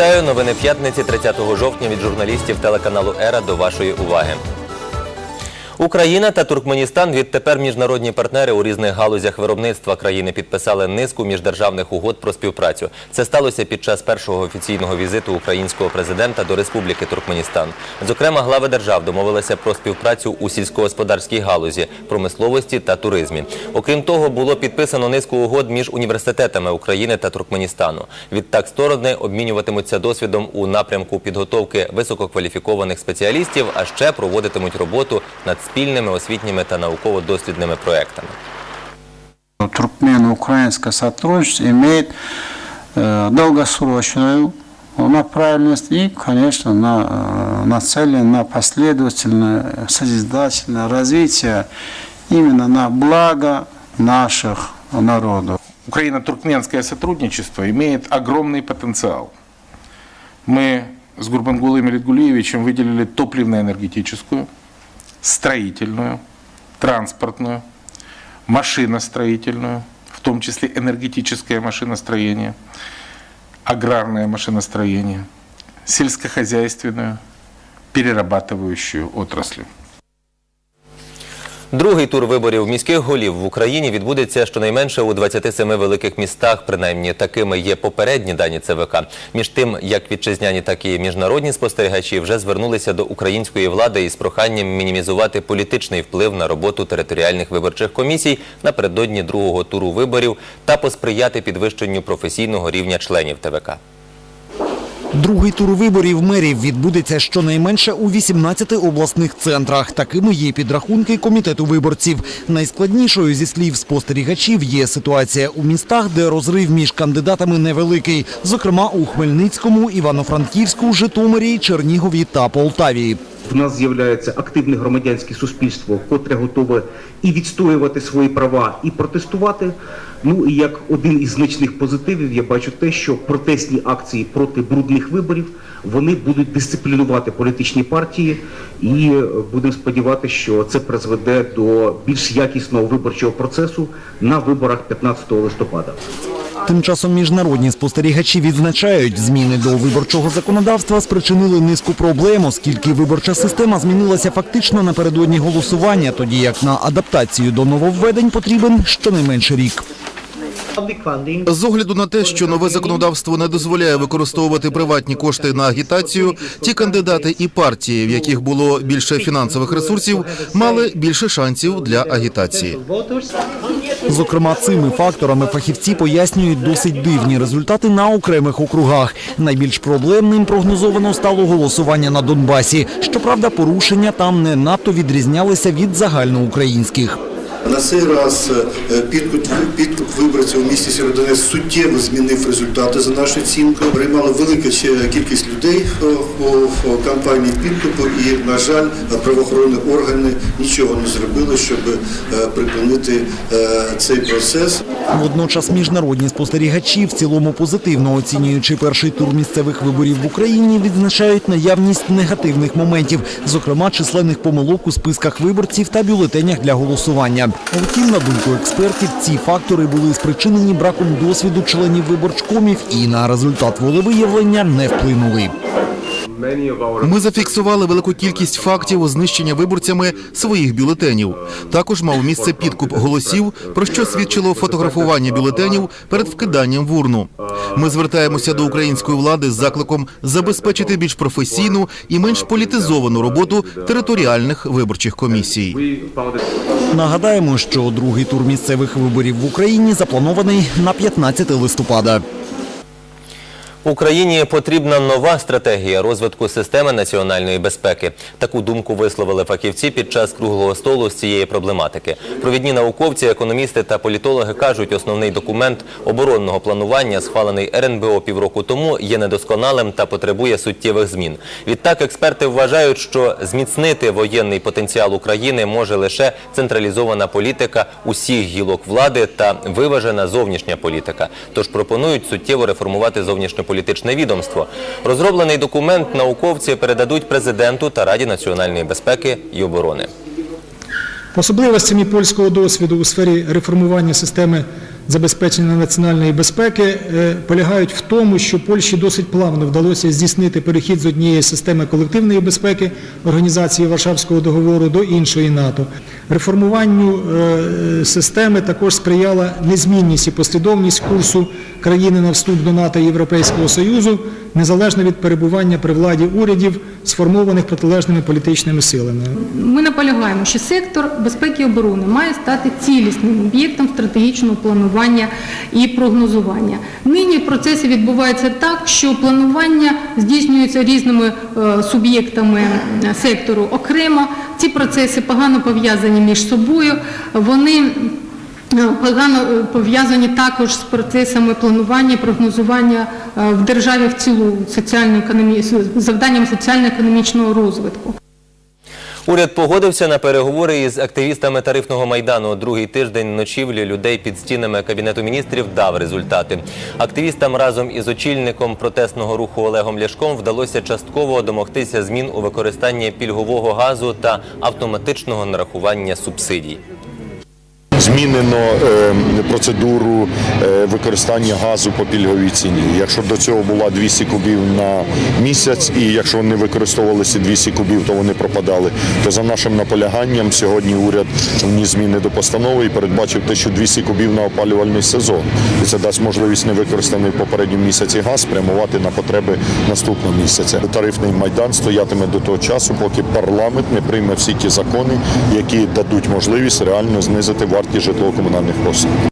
Вітаю новини п'ятниці 30 жовтня від журналістів телеканалу Ера до вашої уваги. Україна та Туркменістан відтепер міжнародні партнери у різних галузях виробництва країни підписали низку міждержавних угод про співпрацю. Це сталося під час першого офіційного візиту українського президента до Республіки Туркменістан. Зокрема, глави держав домовилися про співпрацю у сільськогосподарській галузі, промисловості та туризмі. Окрім того, було підписано низку угод між університетами України та Туркменістану. Відтак сторони обмінюватимуться досвідом у напрямку підготовки висококваліфікованих спеціалістів, а ще проводитимуть роботу над спільними освітніми та науково-дослідними проектами. Туркмено-украинское сотрудничество имеет э, долгосрочную направленность и, конечно, на, э, нацелен на последовательное, созидательное развитие именно на благо наших народов. Украино-туркменское сотрудничество имеет огромный потенциал. Мы с Гурбангулом Литгулиевичем выделили топливно-энергетическую, строительную, транспортную, машиностроительную, в том числе энергетическое машиностроение, аграрное машиностроение, сельскохозяйственную, перерабатывающую отрасли. Другий тур виборів міських голів в Україні відбудеться щонайменше у 27 великих містах. Принаймні такими є попередні дані ЦВК. Між тим, як вітчизняні, так і міжнародні спостерігачі вже звернулися до української влади із проханням мінімізувати політичний вплив на роботу територіальних виборчих комісій напередодні другого туру виборів та посприяти підвищенню професійного рівня членів ТВК. Другий тур виборів мерів відбудеться щонайменше у 18 обласних центрах. Такими є підрахунки комітету виборців. Найскладнішою зі слів спостерігачів є ситуація у містах, де розрив між кандидатами невеликий, зокрема у Хмельницькому, Івано-Франківську, Житомирі, Чернігові та Полтаві. В нас з'являється активне громадянське суспільство, котре готове і відстоювати свої права, і протестувати. Ну і як один із значних позитивів, я бачу те, що протестні акції проти брудних виборів вони будуть дисциплінувати політичні партії, і е, будемо сподіватися, що це призведе до більш якісного виборчого процесу на виборах 15 листопада. Тим часом міжнародні спостерігачі відзначають, зміни до виборчого законодавства спричинили низку проблем, оскільки виборча система змінилася фактично напередодні голосування, тоді як на адаптацію до нововведень потрібен щонайменше рік. З огляду на те, що нове законодавство не дозволяє використовувати приватні кошти на агітацію, ті кандидати і партії, в яких було більше фінансових ресурсів, мали більше шансів для агітації. Зокрема, цими факторами фахівці пояснюють досить дивні результати на окремих округах. Найбільш проблемним прогнозовано стало голосування на Донбасі. Щоправда, порушення там не надто відрізнялися від загальноукраїнських. На цей раз е, підкуп, підкуп виборців у місті Сєвєродонецьк суттєво змінив результати за нашу оцінку. Приймала велика кількість людей е, у кампанії підкупу і, на жаль, правоохоронні органи нічого не зробили, щоб е, припинити е, цей процес. Водночас міжнародні спостерігачі, в цілому позитивно оцінюючи перший тур місцевих виборів в Україні, відзначають наявність негативних моментів, зокрема численних помилок у списках виборців та бюлетенях для голосування. Втім, на думку експертів, ці фактори були спричинені браком досвіду членів виборчкомів і на результат волевиявлення не вплинули. Ми зафіксували велику кількість фактів знищення виборцями своїх бюлетенів. Також мав місце підкуп голосів, про що свідчило фотографування бюлетенів перед вкиданням в урну. Ми звертаємося до української влади з закликом забезпечити більш професійну і менш політизовану роботу територіальних виборчих комісій. Нагадаємо, що другий тур місцевих виборів в Україні запланований на 15 листопада. Україні потрібна нова стратегія розвитку системи національної безпеки. Таку думку висловили фахівці під час круглого столу з цієї проблематики. Провідні науковці, економісти та політологи кажуть, основний документ оборонного планування, схвалений РНБО півроку тому, є недосконалим та потребує суттєвих змін. Відтак, експерти вважають, що зміцнити воєнний потенціал України може лише централізована політика усіх гілок влади та виважена зовнішня політика. Тож пропонують суттєво реформувати зовнішньополітичне відомство. Розроблений документ науковці передадуть президенту та Раді національної безпеки і оборони. Особливостями польського досвіду у сфері реформування системи забезпечення національної безпеки е, полягають в тому, що Польщі досить плавно вдалося здійснити перехід з однієї системи колективної безпеки Організації Варшавського договору до іншої НАТО. Реформуванню е, системи також сприяла незмінність і послідовність курсу країни на вступ до НАТО і Європейського Союзу, незалежно від перебування при владі урядів, сформованих протилежними політичними силами. Ми наполягаємо, що сектор безпеки і оборони має стати цілісним об'єктом стратегічного планування і прогнозування. Нині процеси відбуваються так, що планування здійснюється різними е, суб'єктами е, сектору окремо. Ці процеси погано пов'язані між собою. Вони е, погано пов'язані також з процесами планування і прогнозування в державі в соціально-економі... завданням соціально-економічного розвитку. Уряд погодився на переговори із активістами тарифного майдану. Другий тиждень ночівлі людей під стінами кабінету міністрів дав результати. Активістам разом із очільником протестного руху Олегом Ляшком вдалося частково домогтися змін у використанні пільгового газу та автоматичного нарахування субсидій. Змінено е, процедуру е, використання газу по пільговій ціні. Якщо до цього була 200 кубів на місяць, і якщо не використовувалися 200 кубів, то вони пропадали. То за нашим наполяганням сьогодні уряд вніс зміни до постанови і передбачив 1200 кубів на опалювальний сезон. І це дасть можливість невикористаний в попередньому місяці газ спрямувати на потреби наступного місяця. Тарифний майдан стоятиме до того часу, поки парламент не прийме всі ті закони, які дадуть можливість реально знизити вартість житлово-комунальних послуг.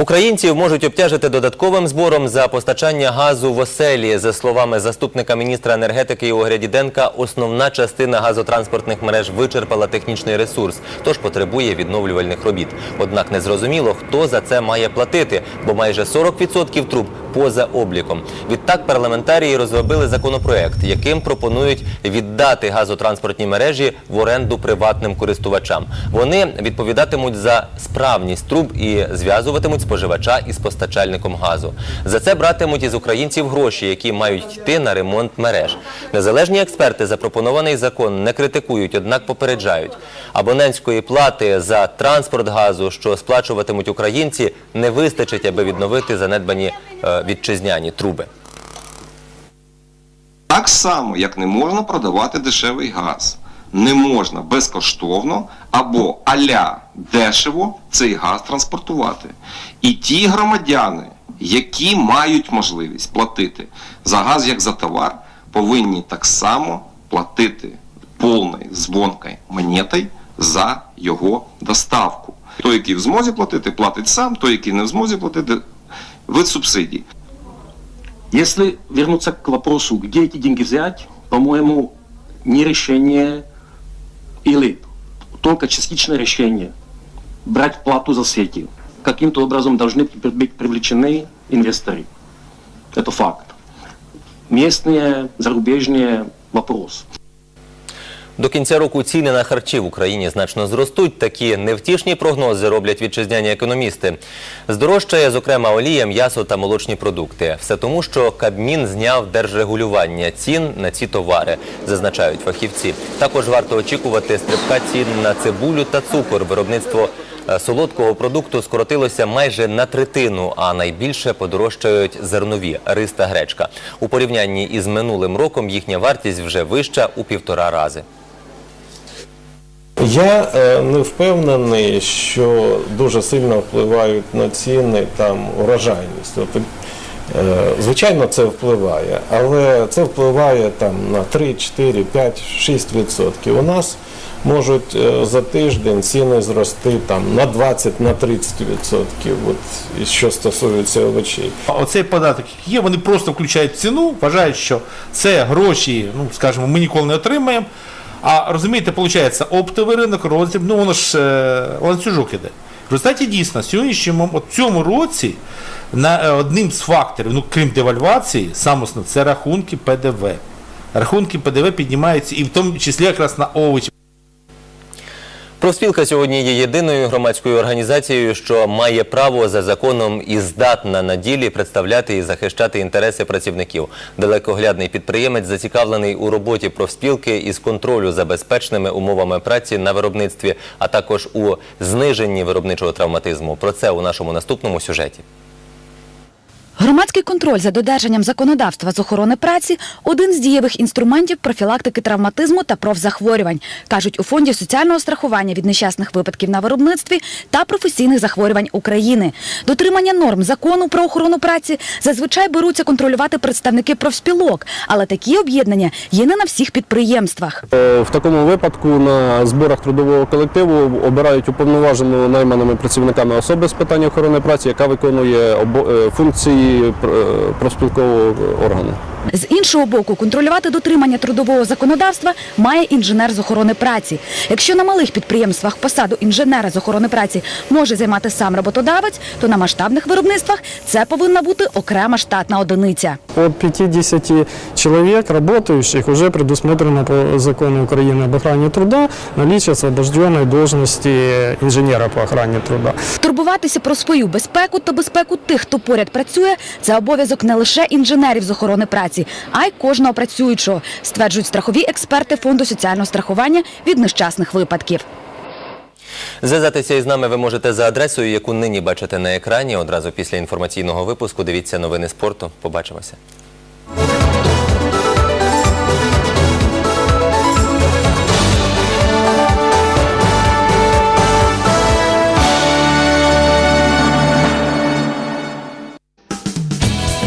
Українців можуть обтяжити додатковим збором за постачання газу в оселі. За словами заступника міністра енергетики Ігоря Діденка, основна частина газотранспортних мереж вичерпала технічний ресурс, тож потребує відновлювальних робіт. Однак незрозуміло, хто за це має платити, бо майже 40% труб поза обліком. Відтак парламентарії розробили законопроект, яким пропонують віддати газотранспортні мережі в оренду приватним користувачам. Вони відповідатимуть за справність труб і зв'язуватимуть споживача із постачальником газу. За це братимуть із українців гроші, які мають йти на ремонт мереж. Незалежні експерти запропонований закон не критикують, однак попереджають. Абонентської плати за транспорт газу, що сплачуватимуть українці, не вистачить, аби відновити занедбані е, вітчизняні труби. Так само, як не можна продавати дешевий газ. Не можна безкоштовно або аля дешево цей газ транспортувати. І ті громадяни, які мають можливість платити за газ як за товар, повинні так само платити повною звонкою монетой за його доставку. Той, який в змозі платити, платить сам, той, який не в змозі платити, вид субсидій. Если вернуться к вопросу, где эти деньги взять, по-моему, не решение или только частичное решение брать плату за сети. Каким-то образом должны быть привлечены инвесторы. Это факт. Местные, зарубежные – вопрос. До кінця року ціни на харчі в Україні значно зростуть. Такі невтішні прогнози роблять вітчизняні економісти. Здорожчає, зокрема, олія, м'ясо та молочні продукти. Все тому, що Кабмін зняв держрегулювання цін на ці товари, зазначають фахівці. Також варто очікувати стрибка цін на цибулю та цукор. Виробництво е, солодкого продукту скоротилося майже на третину, а найбільше подорожчають зернові рис та гречка. У порівнянні із минулим роком їхня вартість вже вища у півтора рази. Я е, не впевнений, що дуже сильно впливають на ціни там урожайність. Е, звичайно, це впливає, але це впливає там на 3, 4, 5, 6 відсотків. У нас можуть е, за тиждень ціни зрости там на 20, на 30 відсотків, от, що стосується овочей. Оцей податок є, вони просто включають ціну, вважають, що це гроші, ну скажімо, ми ніколи не отримаємо. А розумієте, виходить, оптовий ринок, роздріб, ну воно ж е, ланцюжок іде. В результаті дійсно сьогоднішньому от цьому році на е, одним з факторів, ну крім девальвації, саме основне, це рахунки ПДВ. Рахунки ПДВ піднімаються і в тому числі якраз на овочі. Профспілка сьогодні є єдиною громадською організацією, що має право за законом і здатна на ділі представляти і захищати інтереси працівників. Далекоглядний підприємець зацікавлений у роботі профспілки із контролю за безпечними умовами праці на виробництві, а також у зниженні виробничого травматизму. Про це у нашому наступному сюжеті. Громадський контроль за додержанням законодавства з охорони праці – один з дієвих інструментів профілактики травматизму та профзахворювань, кажуть у Фонді соціального страхування від нещасних випадків на виробництві та професійних захворювань України. Дотримання норм закону про охорону праці зазвичай беруться контролювати представники профспілок, але такі об'єднання є не на всіх підприємствах. Е, В такому випадку на зборах трудового колективу обирають уповноважену найманими працівниками особи з питань охорони праці, яка виконує е, функції е, профспілкового органу. З іншого боку, контролювати дотримання трудового законодавства має інженер з охорони праці. Якщо на малих підприємствах посаду інженера з охорони праці може займати сам роботодавець, то на масштабних виробництвах це повинна бути окрема штатна одиниця. От 50 человек, работающих, уже предусмотрено по закону Украины об охране труда наличие освобожденной должности инженера по охране труда. Турбуватися про свою безпеку та безпеку тих, хто поряд працює, це обов'язок не лише інженерів з охорони праці, а й кожного працюючого, стверджують страхові експерти Фонду соціального страхування від нещасних випадків. Зв'язатися із нами ви можете за адресою, яку нині бачите на екрані. Одразу після інформаційного випуску дивіться новини спорту. Побачимося.